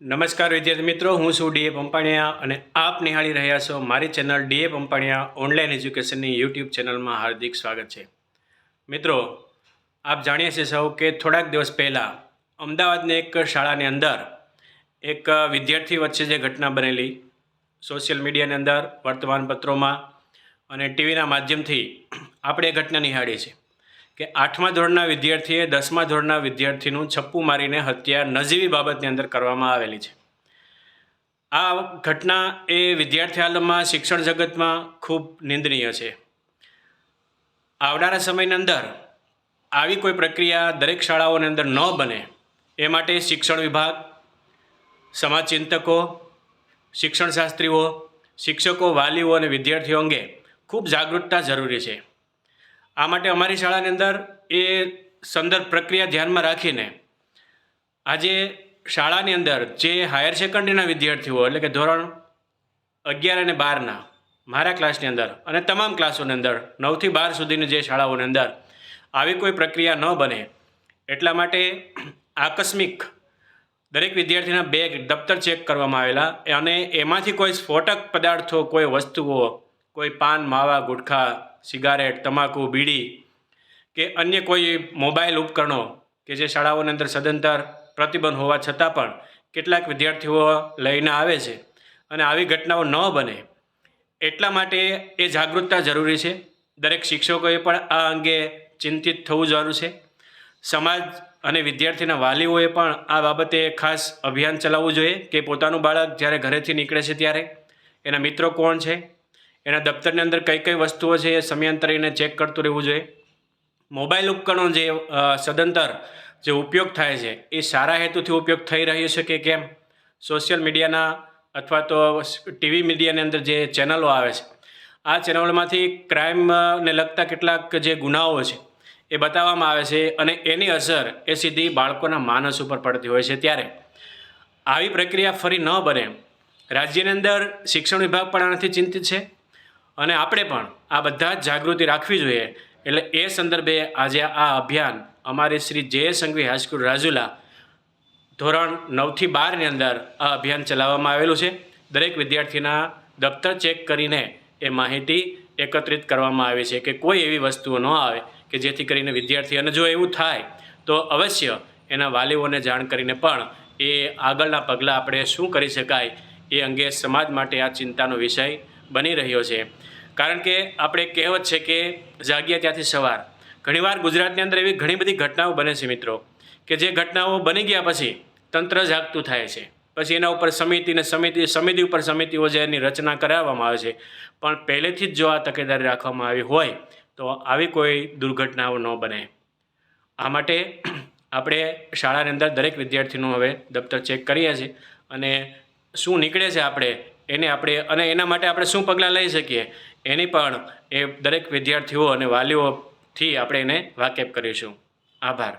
નમસ્કાર વિદ્યાર્થી મિત્રો, હું છું ડીએ પંપાણિયા અને આપ નિહાળી રહ્યા છો મારી channel D A Pampaniya online એજ્યુકેશનની YouTube ચેનલમાં હાર્દિક સ્વાગત છે. મિત્રો, આપ જાણીએ છીએ સૌ કે થોડાક દિવસ પહેલાં અમદાવાદની એક શાળાની અંદર એક વિદ્યાર્થી વચ્ચે જે ઘટના બનેલી, સોશિયલ મીડિયાની અંદર વર્તમાનપત્રોમાં અને ટીવીના માધ્યમથી આપણે એ ઘટના નિહાળી છે કે આઠમા ધોરણના વિદ્યાર્થીએ દસમા ધોરણના વિદ્યાર્થીનું છપ્પુ મારીને હત્યા નજીવી બાબતની અંદર કરવામાં આવેલી છે. આ ઘટના એ વિદ્યાર્થી આલમમાં શિક્ષણ જગતમાં ખૂબ નિંદનીય છે. આવનારા સમયની અંદર આવી કોઈ પ્રક્રિયા દરેક શાળાઓની અંદર ન બને એ માટે શિક્ષણ વિભાગ સમાજચિંતકો શિક્ષણશાસ્ત્રીઓ, શિક્ષકો, વાલીઓ અને વિદ્યાર્થીઓ અંગે ખૂબ જાગૃતતા જરૂરી છે. આ માટે અમારી શાળાની અંદર એ સંદર્ભ પ્રક્રિયા ધ્યાનમાં રાખીને આજે શાળાની અંદર જે હાયર સેકન્ડરીના વિદ્યાર્થીઓ એટલે કે ધોરણ અગિયાર અને બારના મારા ક્લાસની અંદર અને તમામ ક્લાસોની અંદર નવથી બાર સુધીની જે શાળાઓની અંદર આવી કોઈ પ્રક્રિયા ન બને એટલા માટે આકસ્મિક દરેક વિદ્યાર્થીના બેગ દફતર ચેક કરવામાં આવેલા અને એમાંથી કોઈ સ્ફોટક પદાર્થો, કોઈ વસ્તુઓ, કોઈ પાન, માવા, ગુટખા સિગારેટ, તમાકુ, બીડી કે અન્ય કોઈ મોબાઈલ ઉપકરણો કે જે શાળાઓની અંદર સદંતર પ્રતિબંધ હોવા છતાં પણ કેટલાક વિદ્યાર્થીઓ લઈને આવે છે અને આવી ઘટનાઓ ન બને. એટલા માટે એ જાગૃતતા જરૂરી છે. દરેક શિક્ષકોએ પણ આ અંગે ચિંતિત થવું જરૂર છે. સમાજ અને વિદ્યાર્થીના વાલીઓએ પણ આ બાબતે ખાસ અભિયાન ચલાવવું જોઈએ કે પોતાનું બાળક જ્યારે ઘરેથી નીકળે છે ત્યારે. એના મિત્રો કોણ છે? એના દફતરની અંદર કઈ કઈ વસ્તુઓ છે એ સમયાંતરીને ચેક કરતું રહેવું જોઈએ. મોબાઈલ ઉપકરણો જે સદંતર જે ઉપયોગ થાય છે, એ સારા હેતુથી ઉપયોગ થઈ રહ્યો છે કે કેમ? સોશિયલ મીડિયાના અથવા તો ટીવી મીડિયાની અંદર જે ચેનલો આવે છે, આ ચેનલોમાંથી ક્રાઇમને લગતા કેટલાક જે ગુનાઓ છે, એ બતાવવામાં આવે છે અને એની અસર એ સીધી બાળકોના માનસ ઉપર પડતી હોય છે. ત્યારે આવી પ્રક્રિયા ફરી ન બને. રાજ્યની અંદર શિક્ષણ વિભાગ પણ આનાથી ચિંતિત છે અને આપણે પણ આ બધા જ જાગૃતિ રાખવી જોઈએ. એટલે એ સંદર્ભે આજે આ અભિયાન અમારી શ્રી જે સંઘવી હાઈસ્કૂલ રાજુલા ધોરણ નવથી બારની અંદર આ અભિયાન ચલાવવામાં આવેલું છે. દરેક વિદ્યાર્થીના દફતર ચેક કરીને એ માહિતી એકત્રિત કરવામાં આવી છે કે કોઈ એવી વસ્તુઓ ન આવે કે જેથી કરીને વિદ્યાર્થી અને જો એવું થાય તો અવશ્ય એના વાલીઓને જાણ કરીને પણ એ આગળના પગલાં આપણે શું કરી શકાય એ અંગે સમાજ માટે આ ચિંતાનો વિષય બની રહ્યો છે. કારણ કે આપણે કહેવત છે કે જાગ્યા ત્યાંથી સવાર. ઘણીવાર ગુજરાતની અંદર એવી ઘણી બધી ઘટનાઓ બને છે મિત્રો, કે જે ઘટનાઓ બની ગયા પછી તંત્ર જાગતું થાય છે. પછી એના ઉપર સમિતિને સમિતિ સમિતિ ઉપર સમિતિઓ જે એની રચના કરાવવામાં આવે છે. પણ પહેલેથી જ જો આ તકેદારી રાખવામાં આવી હોય, તો આવી કોઈ દુર્ઘટનાઓ ન બને. આ માટે આપણે શાળાની અંદર દરેક વિદ્યાર્થીનું હવે દફતર ચેક કરીએ છીએ અને શું નીકળે છે આપણે એને આપણે અને એના માટે આપણે શું પગલાં લઈ શકીએ? એની પણ એ દરેક વિદ્યાર્થીઓ અને વાલીઓથી આપણે એને વાકેફ કરીશું. આભાર.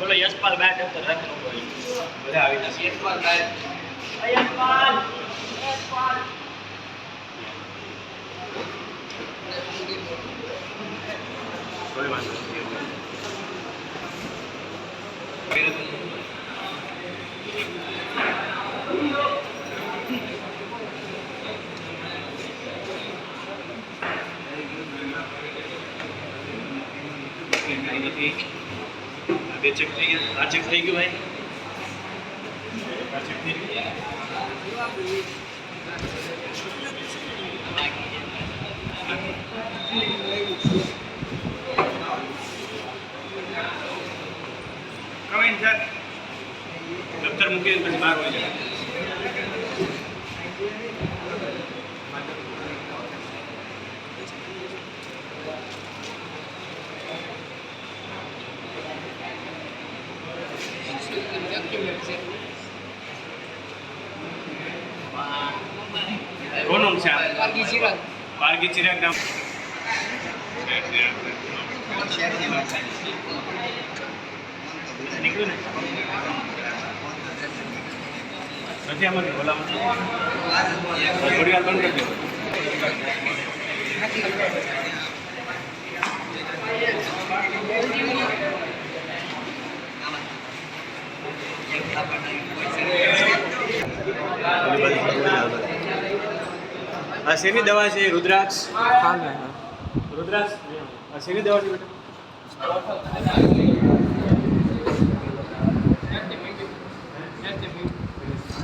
બોલો યશપાલ બેટ ઉપર રાખેલું હોય? બધા આવી જશે. યશપાલ બેટ યશપાલ યશપાલ કોઈ વાંધો નથી બે ચેક થઈ ગયા આ ચેક થઈ ગયું ભાઈ આ ચેક થઈ ગયું કમેન્ટ સર દફતર મૂકીને પછી બહાર હોય જાય. કોનું છે આ? પારગી ચિરાગ. નામ. નીકળ્યું ને? નથી થોડી વાર બંધ કરજો શેની દવા છે? રુદ્રાક્ષ? રુદ્રાક્ષ? આ શેની દવા છે? બેટા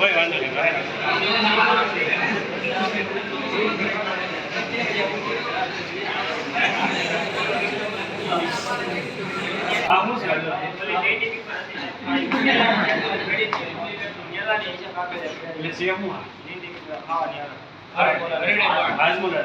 કોઈ વાંધો નહીં આ શું છે એટલે આ હાજમોલા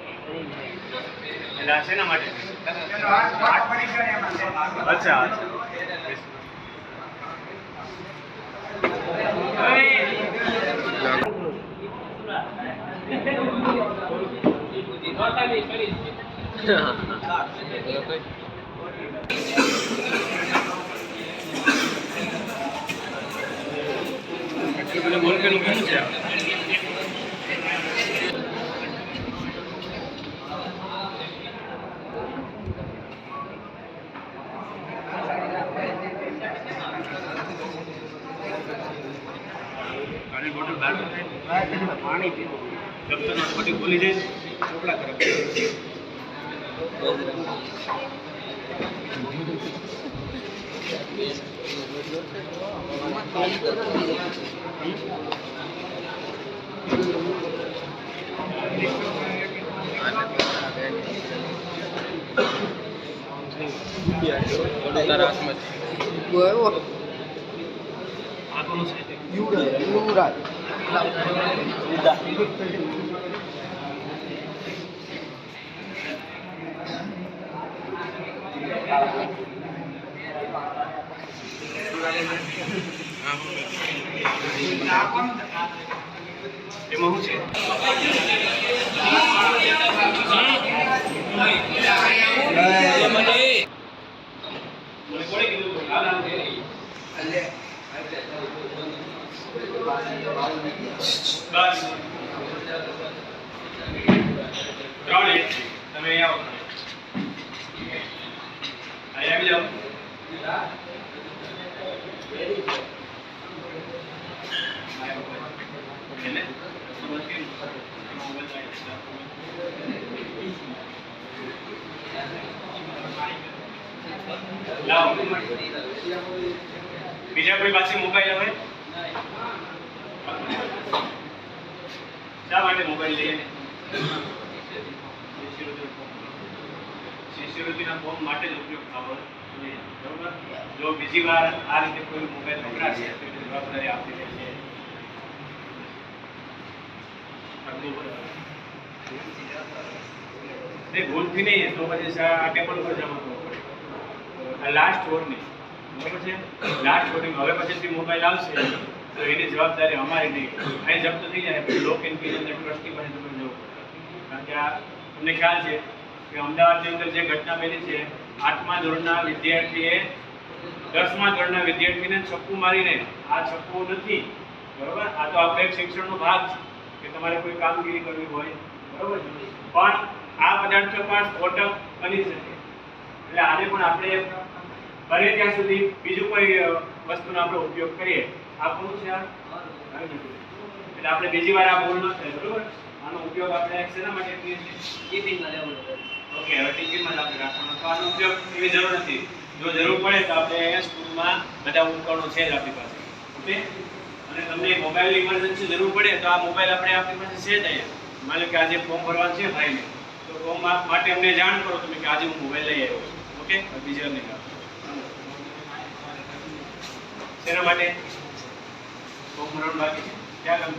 એટલે આ બધું મોલકેલું છે આ? પાણી પીવું દફતરનો પછી ભૂલી જાય કોનું છે એમાં શું છે મને કોણે કીધું હાલ હાલ બસ ત્રણ એક તમે અહીંયા આવો અહીંયા આવી જાઓ એટલે સમજ કેમ? લાવો બીજા કોઈ પાસે મોબાઈલ હવે? શા માટે મોબાઈલ લઈએ? શિષ્યવૃત્તિના ફોર્મ માટે જ ઉપયોગ થવો જોઈએ બરોબર? જો બીજી વાર આ રીતે કોઈ મોબાઈલ વપરાશે તો જવાબદારી આપી દે છે આટલું બરાબર. નહીં, ભૂલથી નહીં, તો પછી આ ટેબલ ઉપર જમા કરવો લાસ્ટ વોર્નિંગ બરાબર છે? લાસ્ટ વોર્નિંગ હવે પછીથી મોબાઈલ આવશે, તો એની જવાબદારી અમારી નહીં. અહીં જપ્ત થઈ જાય લોક એન્ડ કીની ટ્રસ્ટી પાસે તમે જવું કારણ કે આ તમને ખ્યાલ છે કે અમદાવાદની અંદર જે ઘટના બની છે, આઠમા ધોરણના વિદ્યાર્થીએ દસમા ધોરણના વિદ્યાર્થીને છપ્પુ મારીને, આ છપ્પુ નથી. બરોબર? આ તો આપણે શિક્ષણનો ભાગ છે. કે તમારે કોઈ કામગીરી કરવી હોય બરોબર છે? પણ આ પદાર્થો પણ સ્ફોટક બની શકે. એટલે આને પણ આપણે બને ત્યાં સુધી બીજું કોઈ વસ્તુનો આપણે ઉપયોગ કરીએ. આ કોનું છે આ? એટલે આપણે બીજી વાર આ ભૂલ ન થાય બરોબર? આનો ઉપયોગ આપણે શેના માટે કરીએ છીએ? ઓકે હવે ટિફિનમાં આપણે રાખવાનો. તો આનો ઉપયોગ એવી જરૂર નથી. જો જરૂર પડે તો આપણે સ્કૂલમાં બધા ઉપકરણો છે જ આપણી પાસે. ઓકે? અને તમને મોબાઈલની ઇમરજન્સી જરૂર પડે તો આ મોબાઈલ આપણે આપણી પાસે છે જ અહીંયા. માની લો કે આજે ફોર્મ ભરવાનું છે ભાઈને. તો ફોર્મ માટે અમને જાણ કરો તમે કે આજે હું મોબાઈલ લઈ આવ્યો ઓકે? બીજા નહીં શેના માટે? ફોર્મ ભરવાનું બાકી છે? ક્યાં કામ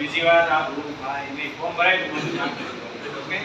બીજી વાર આ ભાઈ નહીં. ફોર્મ ભરાય તો ઓકે?